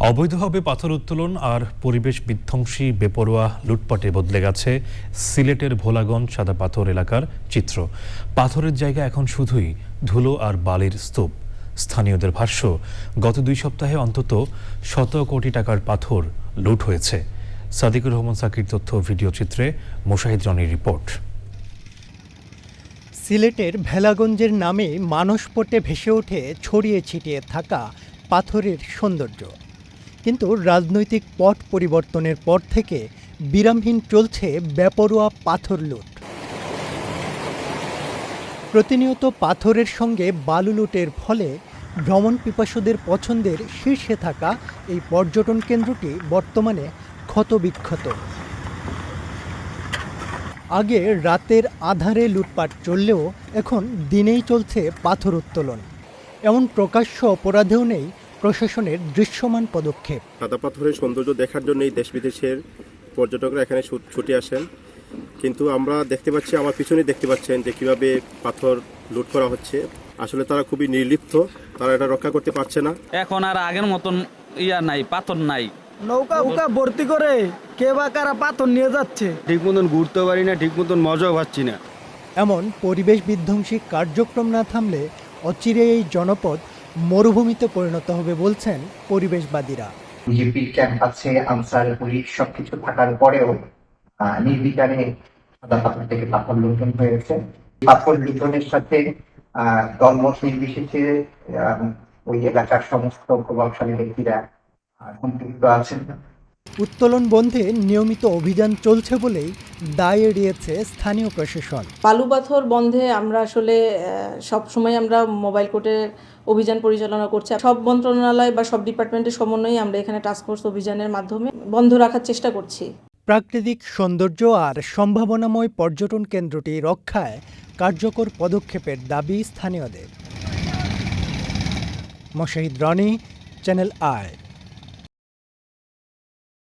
অবৈধভাবে পাথর উত্তোলন আর পরিবেশ বিধ্বংসী বেপরোয়া লুটপাটে বদলে গেছে সিলেটের ভোলাগঞ্জ সাদা পাথর এলাকার চিত্র। পাথরের জায়গা এখন শুধুই ধুলো আর বালির স্তূপ। স্থানীয়দের ভাষ্য, গত দুই সপ্তাহে অন্তত শত কোটি টাকার পাথর লুট হয়েছে। সাদিকুর রহমান সাকির তথ্য ভিডিও চিত্রে মোশাহিদ রনির রিপোর্ট। সিলেটের ভেলাগঞ্জের নামে মানসপটে ভেসে ওঠে ছড়িয়ে ছিটিয়ে থাকা পাথরের সৌন্দর্য। কিন্তু রাজনৈতিক পট পরিবর্তনের পর থেকে বিরামহীন চলছে বেপরোয়া পাথর লুট। প্রতিনিয়ত পাথরের সঙ্গে বালু লুটের ফলে ভ্রমণ পিপাসুদের পছন্দের শীর্ষে থাকা এই পর্যটন কেন্দ্রটি বর্তমানে ক্ষতবিক্ষত। আগে রাতের আধারে লুটপাট চললেও এখন দিনেই চলছে পাথর উত্তোলন। এমন প্রকাশ্য অপরাধেও নেই প্রশাসনের দৃশ্যমান পদক্ষেপ। সাদা পাথরের সৌন্দর্য দেখার জন্যই দেশ বিদেশের পর্যটকরা এখানে ছুট- ছুটে আসেন। কিন্তু আমরা দেখতে পাচ্ছি আমার পিছনে দেখতে পাচ্ছেন যে কীভাবে পাথর লুট করা হচ্ছে। আসলে তারা খুবই নির্লিপ্ত তারা এটা রক্ষা করতে পারছে না। এখন আর আগের মতন ইয়া নাই পাথর নাই। নৌকা উকা ভর্তি করে কে বা কারা পাথর নিয়ে যাচ্ছে। ঠিক মতন ঘুরতে পারি না ঠিক মতন মজাও পাচ্ছি না। এমন পরিবেশ বিধ্বংসী কার্যক্রম না থামলে অচিরে এই জনপদ মরুভূমিতে পরিণত হবে বলছেন পরিবেশবাদীরা। বিজেপির ক্যাম্প আনসার পুলিশ সবকিছু থাকার পরেও নির্বিচারে সাদা পাথর থেকে পাথর লুণ্ঠন হয়েছে পাথর লুণ্ঠনের সাথে দলমত নির্বিশেষে ওই এলাকার সমস্ত প্রভাবশালী ব্যক্তিরা সম্পৃক্ত আছেন। উত্তোলন বন্ধে নিয়মিত অভিযান চলছে বলেই দায় এড়িয়েছে স্থানীয় প্রশাসন। বালু পাথর বন্ধে আমরা আসলে সব সময় আমরা মোবাইল কোর্টের অভিযান পরিচালনা করছি। সব মন্ত্রণালয় বা সব ডিপার্টমেন্টের সমন্বয়ে আমরা এখানে টাস্কফোর্স অভিযানের মাধ্যমে বন্ধ রাখার চেষ্টা করছি। প্রাকৃতিক সৌন্দর্য আর সম্ভাবনাময় পর্যটন কেন্দ্রটি রক্ষায় কার্যকর পদক্ষেপের দাবি স্থানীয়দের। Mashahid Roni channel I